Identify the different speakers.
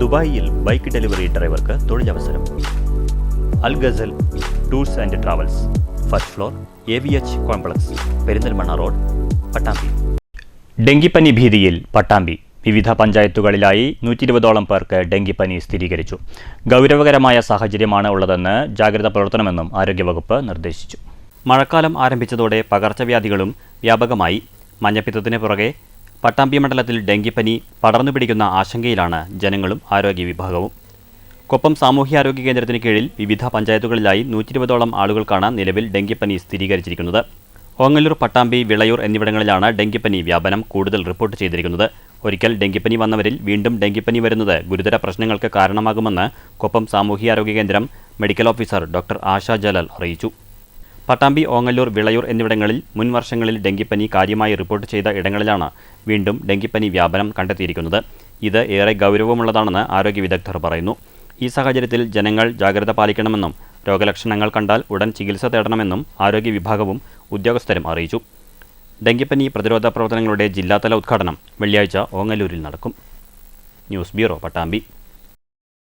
Speaker 1: ദുബായിയിൽ bike delivery ഡ്രൈവർക്ക് തൊഴിലവസരം. Al Ghazal tours and travels first floor A V H complex Perinthalmanna road Pattambi. ഡെങ്കിപ്പനി ഭീതിയിൽ പട്ടാമ്പി. വിവിധ പഞ്ചായത്തുകളിലായി നൂറ്റി ഇരുപതോളം പേർക്ക് ഡെങ്കിപ്പനി സ്ഥിരീകരിച്ചു. ഗൗരവകരമായ സാഹചര്യമാണ് ഉള്ളതെന്ന് ജാഗ്രത പുലർത്തണമെന്നും ആരോഗ്യവകുപ്പ് നിർദ്ദേശിച്ചു. മഴക്കാലം ആരംഭിച്ചതോടെ പകർച്ചവ്യാധികളും വ്യാപകമായി. മഞ്ഞപ്പിത്തത്തിന് പുറകെ പട്ടാമ്പി മണ്ഡലത്തിൽ ഡെങ്കിപ്പനി പടർന്നു പിടിക്കുന്ന ആശങ്കയിലാണ് ജനങ്ങളും ആരോഗ്യ വിഭാഗവും. കൊപ്പം സാമൂഹ്യാരോഗ്യ കേന്ദ്രത്തിന് കീഴിൽ വിവിധ പഞ്ചായത്തുകളിലായി നൂറ്റി ഇരുപതോളം ആളുകൾക്കാണ് നിലവിൽ ഡെങ്കിപ്പനി സ്ഥിരീകരിച്ചിരിക്കുന്നത്. ഓങ്ങല്ലൂർ പട്ടാമ്പി വിളയൂർ എന്നിവിടങ്ങളിലാണ് ഡെങ്കിപ്പനി വ്യാപനം കൂടുതൽ റിപ്പോർട്ട് ചെയ്തിരിക്കുന്നത്. ഒരിക്കൽ ഡെങ്കിപ്പനി വന്നവരിൽ വീണ്ടും ഡെങ്കിപ്പനി വരുന്നത് ഗുരുതര പ്രശ്നങ്ങൾക്ക് കാരണമാകുമെന്ന് കൊപ്പം സാമൂഹ്യാരോഗ്യ കേന്ദ്രം medical officer doctor Asha Jalal അറിയിച്ചു. പട്ടാമ്പി ഓങ്ങല്ലൂർ വിളയൂർ എന്നിവിടങ്ങളിൽ മുൻ വർഷങ്ങളിൽ ഡെങ്കിപ്പനി കാര്യമായി റിപ്പോർട്ട് ചെയ്ത ഇടങ്ങളിലാണ് വീണ്ടും ഡെങ്കിപ്പനി വ്യാപനം കണ്ടെത്തിയിരിക്കുന്നത്. ഇത് ഏറെ ഗൗരവമുള്ളതാണെന്ന് ആരോഗ്യ വിദഗ്ധർ പറയുന്നു. ഈ സാഹചര്യത്തിൽ ജനങ്ങൾ ജാഗ്രത പാലിക്കണമെന്നും രോഗലക്ഷണങ്ങൾ കണ്ടാൽ ഉടൻ ചികിത്സ തേടണമെന്നും ആരോഗ്യ വിഭാഗവും ഉദ്യോഗസ്ഥരും അറിയിച്ചു. ഡെങ്കിപ്പനി പ്രതിരോധ പ്രവർത്തനങ്ങളുടെ ജില്ലാതല ഉദ്ഘാടനം വെള്ളിയാഴ്ച ഓങ്ങല്ലൂരിൽ നടക്കും. News bureau Pattambi.